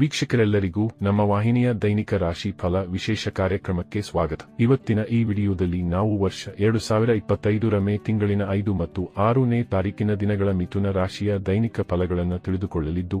ವೀಕ್ಷಕರೆಲ್ಲರಿಗೂ ನಮ್ಮ ವಾಹಿನಿಯ ದೈನಿಕ ರಾಶಿ ಫಲ ವಿಶೇಷ ಕಾರ್ಯಕ್ರಮಕ್ಕೆ ಸ್ವಾಗತ. ಇವತ್ತಿನ ಈ ವಿಡಿಯೋದಲ್ಲಿ ನಾವು ವರ್ಷ ಎರಡು ಸಾವಿರ ಇಪ್ಪತ್ತೈದರ ಮೇ ತಿಂಗಳಿನ ಐದು ಮತ್ತು ಆರನೇ ತಾರೀಕಿನ ದಿನಗಳ ಮಿಥುನ ರಾಶಿಯ ದೈನಿಕ ಫಲಗಳನ್ನು ತಿಳಿದುಕೊಳ್ಳಲಿದ್ದು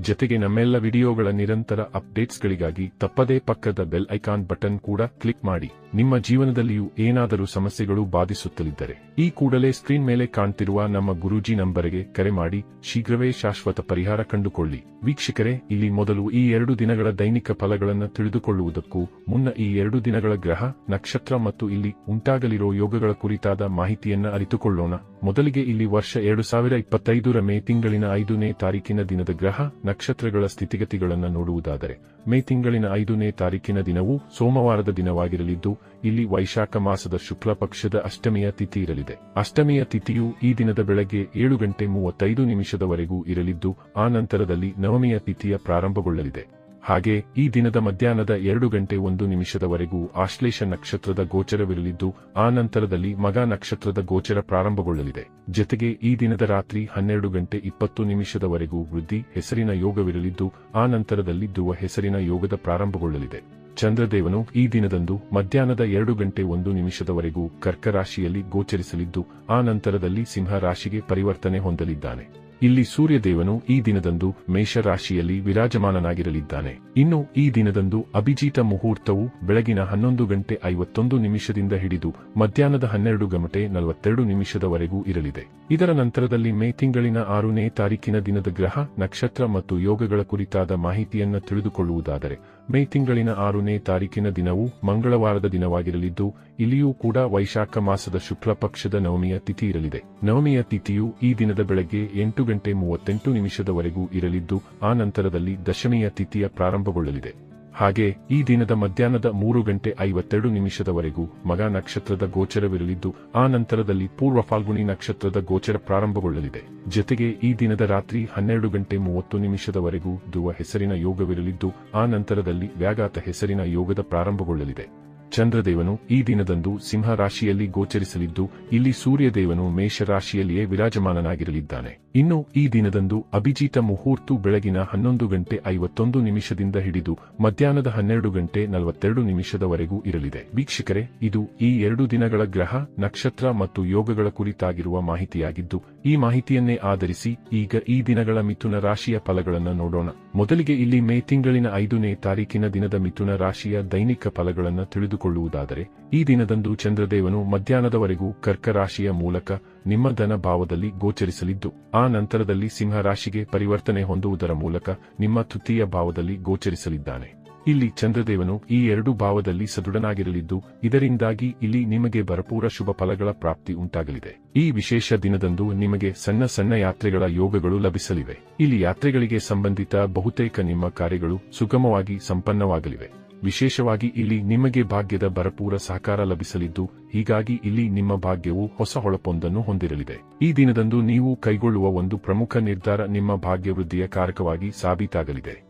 ಜೊತೆಗೆ ನಮ್ಮೆಲ್ಲ ವಿಡಿಯೋಗಳ ನಿರಂತರ ಅಪ್ಡೇಟ್ಸ್ಗಳಿಗಾಗಿ ತಪ್ಪದೇ ಪಕ್ಕದ ಬೆಲ್ ಐಕಾನ್ ಬಟನ್ ಕೂಡ ಕ್ಲಿಕ್ ಮಾಡಿ. ನಿಮ್ಮ ಜೀವನದಲ್ಲಿಯೂ ಏನಾದರೂ ಸಮಸ್ಯೆಗಳು ಬಾಧಿಸುತ್ತಲಿದ್ದರೆ, ಈ ಕೂಡಲೇ ಸ್ಕ್ರೀನ್ ಮೇಲೆ ಕಾಣ್ತಿರುವ ನಮ್ಮ ಗುರೂಜಿ ನಂಬರಿಗೆ ಕರೆ ಮಾಡಿ, ಶೀಘ್ರವೇ ಶಾಶ್ವತ ಪರಿಹಾರ ಕಂಡುಕೊಳ್ಳಿ. ವೀಕ್ಷಕರೇ, ಇಲ್ಲಿ ಮೊದಲು ಈ ಎರಡು ದಿನಗಳ ದೈನಿಕ ಫಲಗಳನ್ನು ತಿಳಿದುಕೊಳ್ಳುವುದಕ್ಕೂ ಮುನ್ನ ಈ ಎರಡು ದಿನಗಳ ಗ್ರಹ, ನಕ್ಷತ್ರ ಮತ್ತು ಇಲ್ಲಿ ಉಂಟಾಗಲಿರೋ ಯೋಗಗಳ ಕುರಿತಾದ ಮಾಹಿತಿಯನ್ನ ಅರಿತುಕೊಳ್ಳೋಣ. ಮೊದಲಿಗೆ ಇಲ್ಲಿ ವರ್ಷ ಎರಡು ಸಾವಿರ ಇಪ್ಪತ್ತೈದರ ಮೇ ತಿಂಗಳಿನ ಐದನೇ ತಾರೀಕಿನ ದಿನದ ಗ್ರಹ ನಕ್ಷತ್ರಗಳ ಸ್ಥಿತಿಗತಿಗಳನ್ನು ನೋಡುವುದಾದರೆ, ಮೇ ತಿಂಗಳಿನ ಐದನೇ ತಾರೀಕಿನ ದಿನವೂ ಸೋಮವಾರದ ದಿನವಾಗಿರಲಿದ್ದು, ಇಲ್ಲಿ ವೈಶಾಖ ಮಾಸದ ಶುಕ್ಲ ಪಕ್ಷದ ಅಷ್ಟಮಿಯ ತಿಥಿ ಇರಲಿದೆ. ಅಷ್ಟಮಿಯ ತಿಥಿಯು ಈ ದಿನದ ಬೆಳಗ್ಗೆ ಏಳು ಗಂಟೆ ಮೂವತ್ತೈದು ನಿಮಿಷದವರೆಗೂ ಇರಲಿದ್ದು, ಆ ನಂತರದಲ್ಲಿ ನವಮಿಯ ತಿಥಿಯ ಪ್ರಾರಂಭಗೊಳ್ಳಲಿದೆ. ಹಾಗೆ ಈ ದಿನದ ಮಧ್ಯಾಹ್ನದ ಎರಡು ಗಂಟೆ ಒಂದು ನಿಮಿಷದವರೆಗೂ ಆಶ್ಲೇಷ ನಕ್ಷತ್ರದ ಗೋಚರವಿರಲಿದ್ದು, ಆ ನಂತರದಲ್ಲಿ ಮಗ ನಕ್ಷತ್ರದ ಗೋಚರ ಪ್ರಾರಂಭಗೊಳ್ಳಲಿದೆ. ಜತೆಗೆ ಈ ದಿನದ ರಾತ್ರಿ ಹನ್ನೆರಡು ಗಂಟೆ ಇಪ್ಪತ್ತು ನಿಮಿಷದವರೆಗೂ ವೃದ್ಧಿ ಹೆಸರಿನ ಯೋಗವಿರಲಿದ್ದು, ಆ ನಂತರದಲ್ಲಿ ಧ್ರುವ ಹೆಸರಿನ ಯೋಗದ ಪ್ರಾರಂಭಗೊಳ್ಳಲಿದೆ. ಚಂದ್ರದೇವನು ಈ ದಿನದಂದು ಮಧ್ಯಾಹ್ನದ ಎರಡು ಗಂಟೆ ಒಂದು ನಿಮಿಷದವರೆಗೂ ಕರ್ಕರಾಶಿಯಲ್ಲಿ ಗೋಚರಿಸಲಿದ್ದು, ಆ ನಂತರದಲ್ಲಿ ಸಿಂಹ ರಾಶಿಗೆ ಪರಿವರ್ತನೆ ಹೊಂದಲಿದ್ದಾನೆ. ಇಲ್ಲಿ ಸೂರ್ಯದೇವನು ಈ ದಿನದಂದು ಮೇಷರಾಶಿಯಲ್ಲಿ ವಿರಾಜಮಾನನಾಗಿರಲಿದ್ದಾನೆ. ಇನ್ನು ಈ ದಿನದಂದು ಅಭಿಜೀತ ಮುಹೂರ್ತವು ಬೆಳಗಿನ ಹನ್ನೊಂದು ಗಂಟೆ ಐವತ್ತೊಂದು ನಿಮಿಷದಿಂದ ಹಿಡಿದು ಮಧ್ಯಾಹ್ನದ ಹನ್ನೆರಡು ಗಂಟೆ ನಲವತ್ತೆರಡು ನಿಮಿಷದವರೆಗೂ ಇರಲಿದೆ. ಇದರ ನಂತರದಲ್ಲಿ ಮೇ ತಿಂಗಳಿನ ಆರನೇ ತಾರೀಕಿನ ದಿನದ ಗ್ರಹ, ನಕ್ಷತ್ರ ಮತ್ತು ಯೋಗಗಳ ಕುರಿತಾದ ಮಾಹಿತಿಯನ್ನು ತಿಳಿದುಕೊಳ್ಳುವುದಾದರೆ ಮೇ ತಿಂಗಳಿನ ಆರನೇ ತಾರೀಕಿನ ದಿನವು ಮಂಗಳವಾರದ ದಿನವಾಗಿರಲಿದ್ದು, ಇಲ್ಲಿಯೂ ಕೂಡ ವೈಶಾಖ ಮಾಸದ ಶುಕ್ಲ ಪಕ್ಷದ ನವಮಿಯ ತಿಥಿ ಇರಲಿದೆ. ನವಮಿಯ ತಿಥಿಯು ಈ ದಿನದ ಬೆಳಗ್ಗೆ ಎಂಟು ಗಂಟೆ ಮೂವತ್ತೆಂಟು ನಿಮಿಷದವರೆಗೂ ಇರಲಿದ್ದು, ಆ ನಂತರದಲ್ಲಿ ದಶಮಿಯ ತಿಥಿಯ ಪ್ರಾರಂಭಗೊಳ್ಳಲಿದೆ. ಹಾಗೆ ಈ ದಿನದ ಮಧ್ಯಾಹ್ನದ ಮೂರು ಗಂಟೆ ಐವತ್ತೆರಡು ನಿಮಿಷದವರೆಗೂ ಮಗ ನಕ್ಷತ್ರದ ಗೋಚರವಿರಲಿದ್ದು, ಆ ನಂತರದಲ್ಲಿ ಪೂರ್ವ ಫಾಲ್ಗುಣಿ ನಕ್ಷತ್ರದ ಗೋಚರ ಪ್ರಾರಂಭಗೊಳ್ಳಲಿದೆ. ಜೊತೆಗೆ ಈ ದಿನದ ರಾತ್ರಿ ಹನ್ನೆರಡು ಗಂಟೆ ಮೂವತ್ತು ನಿಮಿಷದವರೆಗೂ ಧ್ರುವ ಹೆಸರಿನ ಯೋಗವಿರಲಿದ್ದು, ಆ ನಂತರದಲ್ಲಿ ವ್ಯಾಘಾತ ಹೆಸರಿನ ಯೋಗದ ಪ್ರಾರಂಭಗೊಳ್ಳಲಿದೆ. ಚಂದ್ರದೇವನು ಈ ದಿನದಂದು ಸಿಂಹ ರಾಶಿಯಲ್ಲಿ ಗೋಚರಿಸಲಿದ್ದು, ಇಲ್ಲಿ ಸೂರ್ಯದೇವನು ಮೇಷರಾಶಿಯಲ್ಲಿಯೇ ವಿರಾಜಮಾನನಾಗಿರಲಿದ್ದಾನೆ. ಇನ್ನು ಈ ದಿನದಂದು ಅಭಿಜೀತ ಮುಹೂರ್ತು ಬೆಳಗಿನ ಹನ್ನೊಂದು ಗಂಟೆ ಐವತ್ತೊಂದು ನಿಮಿಷದಿಂದ ಹಿಡಿದು ಮಧ್ಯಾಹ್ನದ ಹನ್ನೆರಡು ಗಂಟೆ ನಲವತ್ತೆರಡು ನಿಮಿಷದವರೆಗೂ ಇರಲಿದೆ. ವೀಕ್ಷಕರೇ, ಇದು ಈ ಎರಡು ದಿನಗಳ ಗ್ರಹ, ನಕ್ಷತ್ರ ಮತ್ತು ಯೋಗಗಳ ಕುರಿತಾಗಿರುವ ಮಾಹಿತಿಯಾಗಿದ್ದು ಈ ಮಾಹಿತಿಯನ್ನೇ ಆಧರಿಸಿ ಈಗ ಈ ದಿನಗಳ ಮಿಥುನ ರಾಶಿಯ ಫಲಗಳನ್ನು ನೋಡೋಣ. ಮೊದಲಿಗೆ ಇಲ್ಲಿ ಮೇ ತಿಂಗಳಿನ ಐದನೇ ತಾರೀಕಿನ ದಿನದ ಮಿಥುನ ರಾಶಿಯ ದೈನಿಕ ಫಲಗಳನ್ನು ತಿಳಿದುಕೊಳ್ಳುವುದಾದರೆ, ಈ ದಿನದಂದು ಚಂದ್ರದೇವನು ಮಧ್ಯಾಹ್ನದವರೆಗೂ ಕರ್ಕ ರಾಶಿಯ ಮೂಲಕ ನಿಮ್ಮ ಧನ ಭಾವದಲ್ಲಿ ಗೋಚರಿಸಲಿದ್ದು, ಆ ನಂತರದಲ್ಲಿ ಸಿಂಹ ರಾಶಿಗೆ ಪರಿವರ್ತನೆ ಹೊಂದುವುದರ ಮೂಲಕ ನಿಮ್ಮ ತೃತೀಯ ಭಾವದಲ್ಲಿ ಗೋಚರಿಸಲಿದ್ದಾನೆ. ಇಲ್ಲಿ ಚಂದ್ರದೇವನು ಈ ಎರಡು ಭಾವದಲ್ಲಿ ಸದೃಢನಾಗಿರಲಿದ್ದು, ಇದರಿಂದಾಗಿ ಇಲ್ಲಿ ನಿಮಗೆ ಭರಪೂರ ಶುಭ ಫಲಗಳ ಪ್ರಾಪ್ತಿ ಉಂಟಾಗಲಿದೆ. ಈ ವಿಶೇಷ ದಿನದಂದು ನಿಮಗೆ ಸಣ್ಣ ಸಣ್ಣ ಯಾತ್ರೆಗಳ ಯೋಗಗಳು ಲಭಿಸಲಿವೆ. ಇಲ್ಲಿ ಯಾತ್ರೆಗಳಿಗೆ ಸಂಬಂಧಿತ ಬಹುತೇಕ ನಿಮ್ಮ ಕಾರ್ಯಗಳು ಸುಗಮವಾಗಿ ಸಂಪನ್ನವಾಗಲಿವೆ. ವಿಶೇಷವಾಗಿ ಇಲ್ಲಿ ನಿಮಗೆ ಭಾಗ್ಯದ ಭರಪೂರ ಸಹಕಾರ ಲಭಿಸಲಿದ್ದು, ಹೀಗಾಗಿ ಇಲ್ಲಿ ನಿಮ್ಮ ಭಾಗ್ಯವು ಹೊಸ ಹೊಳಪೊಂದನ್ನು ಹೊಂದಿರಲಿದೆ. ಈ ದಿನದಂದು ನೀವು ಕೈಗೊಳ್ಳುವ ಒಂದು ಪ್ರಮುಖ ನಿರ್ಧಾರ ನಿಮ್ಮ ಭಾಗ್ಯವೃದ್ಧಿಯ ಕಾರಕವಾಗಿ ಸಾಬೀತಾಗಲಿದೆ.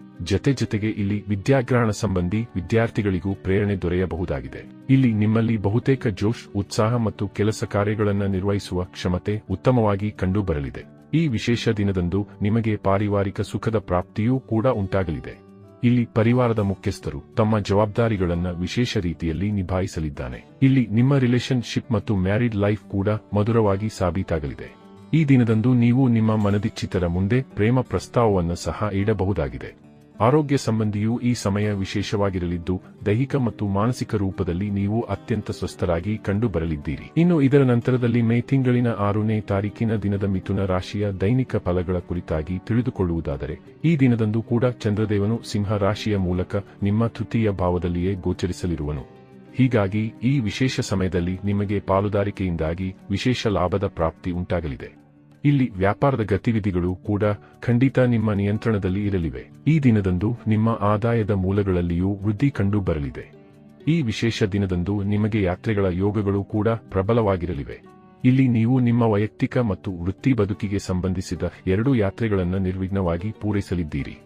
ಜತೆ ಜತೆಗೆ ಇಲ್ಲಿ ವಿದ್ಯಾಗ್ರಹಣ ಸಂಬಂಧಿ ವಿದ್ಯಾರ್ಥಿಗಳಿಗೂ ಪ್ರೇರಣೆ ದೊರೆಯಬಹುದಾಗಿದೆ. ಇಲ್ಲಿ ನಿಮ್ಮಲ್ಲಿ ಬಹುತೇಕ ಜೋಶ್ ಉತ್ಸಾಹ ಮತ್ತು ಕೆಲಸ ಕಾರ್ಯಗಳನ್ನು ನಿರ್ವಹಿಸುವ ಕ್ಷಮತೆ ಉತ್ತಮವಾಗಿ ಕಂಡುಬರಲಿದೆ. ಈ ವಿಶೇಷ ದಿನದಂದು ನಿಮಗೆ ಪಾರಿವಾರಿಕ ಸುಖದ ಪ್ರಾಪ್ತಿಯೂ ಕೂಡ ಉಂಟಾಗಲಿದೆ. ಇಲ್ಲಿ ಪರಿವಾರದ ಮುಖ್ಯಸ್ಥರು ತಮ್ಮ ಜವಾಬ್ದಾರಿಗಳನ್ನು ವಿಶೇಷ ರೀತಿಯಲ್ಲಿ ನಿಭಾಯಿಸಲಿದ್ದಾನೆ. ಇಲ್ಲಿ ನಿಮ್ಮ ರಿಲೇಶನ್ಶಿಪ್ ಮತ್ತು ಮ್ಯಾರಿಡ್ ಲೈಫ್ ಕೂಡ ಮಧುರವಾಗಿ ಸಾಬೀತಾಗಲಿದೆ. ಈ ದಿನದಂದು ನೀವು ನಿಮ್ಮ ಮನದಿಚ್ಚಿತರ ಮುಂದೆ ಪ್ರೇಮ ಪ್ರಸ್ತಾವವನ್ನು ಸಹ ಇಡಬಹುದಾಗಿದೆ. ಆರೋಗ್ಯ ಸಂಬಂಧಿಯೂ ಈ ಸಮಯ ವಿಶೇಷವಾಗಿರಲಿದ್ದು, ದೈಹಿಕ ಮತ್ತು ಮಾನಸಿಕ ರೂಪದಲ್ಲಿ ನೀವು ಅತ್ಯಂತ ಸ್ವಸ್ಥರಾಗಿ ಕಂಡುಬರಲಿದ್ದೀರಿ. ಇನ್ನು ಇದರ ನಂತರದಲ್ಲಿ ಮೇ ತಿಂಗಳಿನ ಆರನೇ ತಾರೀಕಿನ ದಿನದ ಮಿಥುನ ರಾಶಿಯ ದೈನಿಕ ಫಲಗಳ ಕುರಿತಾಗಿ ತಿಳಿದುಕೊಳ್ಳುವುದಾದರೆ, ಈ ದಿನದಂದು ಕೂಡ ಚಂದ್ರದೇವನು ಸಿಂಹ ರಾಶಿಯ ಮೂಲಕ ನಿಮ್ಮ ತೃತೀಯ ಭಾವದಲ್ಲಿಯೇ ಗೋಚರಿಸಲಿರುವನು. ಹೀಗಾಗಿ ಈ ವಿಶೇಷ ಸಮಯದಲ್ಲಿ ನಿಮಗೆ ಪಾಲುದಾರಿಕೆಯಿಂದಾಗಿ ವಿಶೇಷ ಲಾಭದ ಪ್ರಾಪ್ತಿ ಉಂಟಾಗಲಿದೆ. ಇಲ್ಲಿ ವ್ಯಾಪಾರದ ಗತಿವಿಧಿಗಳು ಕೂಡ ಖಂಡಿತ ನಿಮ್ಮ ನಿಯಂತ್ರಣದಲ್ಲಿ ಇರಲಿವೆ. ಈ ದಿನದಂದು ನಿಮ್ಮ ಆದಾಯದ ಮೂಲಗಳಲ್ಲಿಯೂ ವೃದ್ಧಿ ಕಂಡು ಬರಲಿದೆ. ಈ ವಿಶೇಷ ದಿನದಂದು ನಿಮಗೆ ಯಾತ್ರೆಗಳ ಯೋಗಗಳು ಕೂಡ ಪ್ರಬಲವಾಗಿರಲಿವೆ. ಇಲ್ಲಿ ನೀವು ನಿಮ್ಮ ವೈಯಕ್ತಿಕ ಮತ್ತು ವೃತ್ತಿ ಬದುಕಿಗೆ ಸಂಬಂಧಿಸಿದ ಎರಡೂ ಯಾತ್ರೆಗಳನ್ನು ನಿರ್ವಿಘ್ನವಾಗಿ ಪೂರೈಸಲಿದ್ದೀರಿ.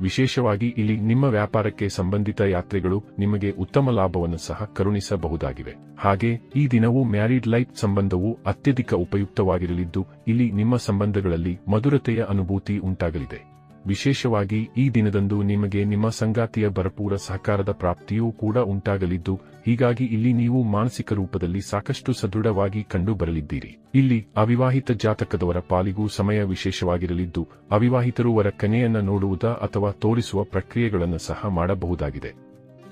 ವಿಶೇಷವಾಗಿ ಇಲ್ಲಿ ನಿಮ್ಮ ವ್ಯಾಪಾರಕ್ಕೆ ಸಂಬಂಧಿತ ಯಾತ್ರೆಗಳು ನಿಮಗೆ ಉತ್ತಮ ಲಾಭವನ್ನು ಸಹ ಕರುಣಿಸಬಹುದಾಗಿವೆ. ಹಾಗೆ, ಈ ದಿನವು ಮ್ಯಾರಿಡ್ ಲೈಫ್ ಸಂಬಂಧವು ಅತ್ಯಧಿಕ ಉಪಯುಕ್ತವಾಗಿರಲಿದ್ದು, ಇಲ್ಲಿ ನಿಮ್ಮ ಸಂಬಂಧಗಳಲ್ಲಿ ಮಧುರತೆಯ ಅನುಭೂತಿ ಉಂಟಾಗಲಿದೆ. ವಿಶೇಷವಾಗಿ ಈ ದಿನದಂದು ನಿಮಗೆ ನಿಮ್ಮ ಸಂಗಾತಿಯ ಭರಪೂರ ಸಹಕಾರದ ಪ್ರಾಪ್ತಿಯೂ ಕೂಡ ಉಂಟಾಗಲಿದ್ದು, ಹೀಗಾಗಿ ಇಲ್ಲಿ ನೀವು ಮಾನಸಿಕ ರೂಪದಲ್ಲಿ ಸಾಕಷ್ಟು ಸದೃಢವಾಗಿ ಕಂಡುಬರಲಿದ್ದೀರಿ. ಇಲ್ಲಿ ಅವಿವಾಹಿತ ಜಾತಕದವರ ಪಾಲಿಗೂ ಸಮಯ ವಿಶೇಷವಾಗಿರಲಿದ್ದು, ಅವಿವಾಹಿತರು ವರ ಕನೆಯನ್ನ ನೋಡುವುದ ಅಥವಾ ತೋರಿಸುವ ಪ್ರಕ್ರಿಯೆಗಳನ್ನು ಸಹ ಮಾಡಬಹುದಾಗಿದೆ.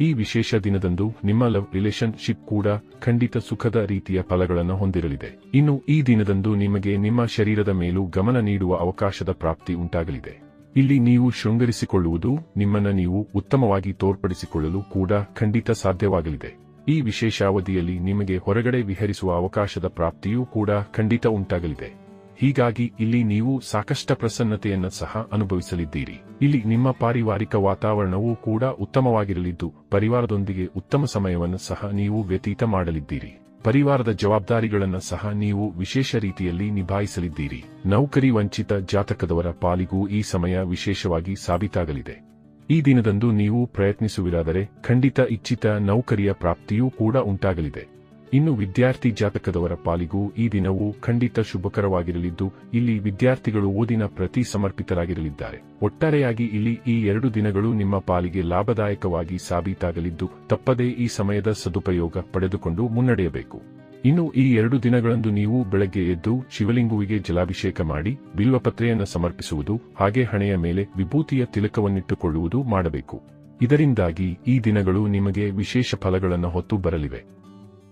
ಈ ವಿಶೇಷ ದಿನದಂದು ನಿಮ್ಮ ಲವ್ ರಿಲೇಶನ್ಶಿಪ್ ಕೂಡ ಖಂಡಿತ ಸುಖದ ರೀತಿಯ ಫಲಗಳನ್ನು ಹೊಂದಿರಲಿದೆ. ಇನ್ನು ಈ ದಿನದಂದು ನಿಮಗೆ ನಿಮ್ಮ ಶರೀರದ ಮೇಲೂ ಗಮನ ನೀಡುವ ಅವಕಾಶದ ಪ್ರಾಪ್ತಿ ಉಂಟಾಗಲಿದೆ. ಇಲ್ಲಿ ನೀವು ಶೃಂಗರಿಸಿಕೊಳ್ಳುವುದು ನಿಮ್ಮನ್ನ ನೀವು ಉತ್ತಮವಾಗಿ ತೋರ್ಪಡಿಸಿಕೊಳ್ಳಲು ಕೂಡ ಖಂಡಿತ ಸಾಧ್ಯವಾಗಲಿದೆ. ಈ ವಿಶೇಷ ಅವಧಿಯಲ್ಲಿ ನಿಮಗೆ ಹೊರಗಡೆ ವಿಹರಿಸುವ ಅವಕಾಶದ ಪ್ರಾಪ್ತಿಯೂ ಕೂಡ ಖಂಡಿತ ಉಂಟಾಗಲಿದೆ. ಹೀಗಾಗಿ ಇಲ್ಲಿ ನೀವು ಸಾಕಷ್ಟ ಪ್ರಸನ್ನತೆಯನ್ನು ಸಹ ಅನುಭವಿಸಲಿದ್ದೀರಿ. ಇಲ್ಲಿ ನಿಮ್ಮ ಪಾರಿವಾರಿಕ ವಾತಾವರಣವೂ ಕೂಡ ಉತ್ತಮವಾಗಿರಲಿದ್ದು, ಪರಿವಾರದೊಂದಿಗೆ ಉತ್ತಮ ಸಮಯವನ್ನು ಸಹ ನೀವು ವ್ಯತೀತ ಮಾಡಲಿದ್ದೀರಿ. ಪರಿವಾರದ ಜವಾಬ್ದಾರಿಗಳನ್ನು ಸಹ ನೀವು ವಿಶೇಷ ರೀತಿಯಲ್ಲಿ ನಿಭಾಯಿಸಲಿದ್ದೀರಿ. ನೌಕರಿ ವಂಚಿತ ಜಾತಕದವರ ಪಾಲಿಗೂ ಈ ಸಮಯ ವಿಶೇಷವಾಗಿ ಸಾಬೀತಾಗಲಿದೆ. ಈ ದಿನದಂದು ನೀವು ಪ್ರಯತ್ನಿಸುವಿರಾದರೆ ಖಂಡಿತ ಇಚ್ಛಿತ ನೌಕರಿಯ ಪ್ರಾಪ್ತಿಯೂ ಕೂಡ ಉಂಟಾಗಲಿದೆ. ಇನ್ನು ವಿದ್ಯಾರ್ಥಿ ಜಾತಕದವರ ಪಾಲಿಗೂ ಈ ದಿನವು ಖಂಡಿತ ಶುಭಕರವಾಗಿರಲಿದ್ದು, ಇಲ್ಲಿ ವಿದ್ಯಾರ್ಥಿಗಳು ಓದಿನ ಪ್ರತಿ ಸಮರ್ಪಿತರಾಗಿರಲಿದ್ದಾರೆ. ಒಟ್ಟಾರೆಯಾಗಿ ಇಲ್ಲಿ ಈ ಎರಡು ದಿನಗಳು ನಿಮ್ಮ ಪಾಲಿಗೆ ಲಾಭದಾಯಕವಾಗಿ ಸಾಬೀತಾಗಲಿದ್ದು, ತಪ್ಪದೇ ಈ ಸಮಯದ ಸದುಪಯೋಗ ಪಡೆದುಕೊಂಡು ಮುನ್ನಡೆಯಬೇಕು. ಇನ್ನು ಈ ಎರಡು ದಿನಗಳಂದು ನೀವು ಬೆಳಗ್ಗೆ ಎದ್ದು ಶಿವಲಿಂಗುವಿಗೆ ಜಲಾಭಿಷೇಕ ಮಾಡಿ, ಬಿಲ್ವಪತ್ರೆಯನ್ನು ಸಮರ್ಪಿಸುವುದು, ಹಾಗೆ ಹಣೆಯ ಮೇಲೆ ವಿಭೂತಿಯ ತಿಲಕವನ್ನಿಟ್ಟುಕೊಳ್ಳುವುದು ಮಾಡಬೇಕು. ಇದರಿಂದಾಗಿ ಈ ದಿನಗಳು ನಿಮಗೆ ವಿಶೇಷ ಫಲಗಳನ್ನು ಹೊತ್ತು ಬರಲಿವೆ.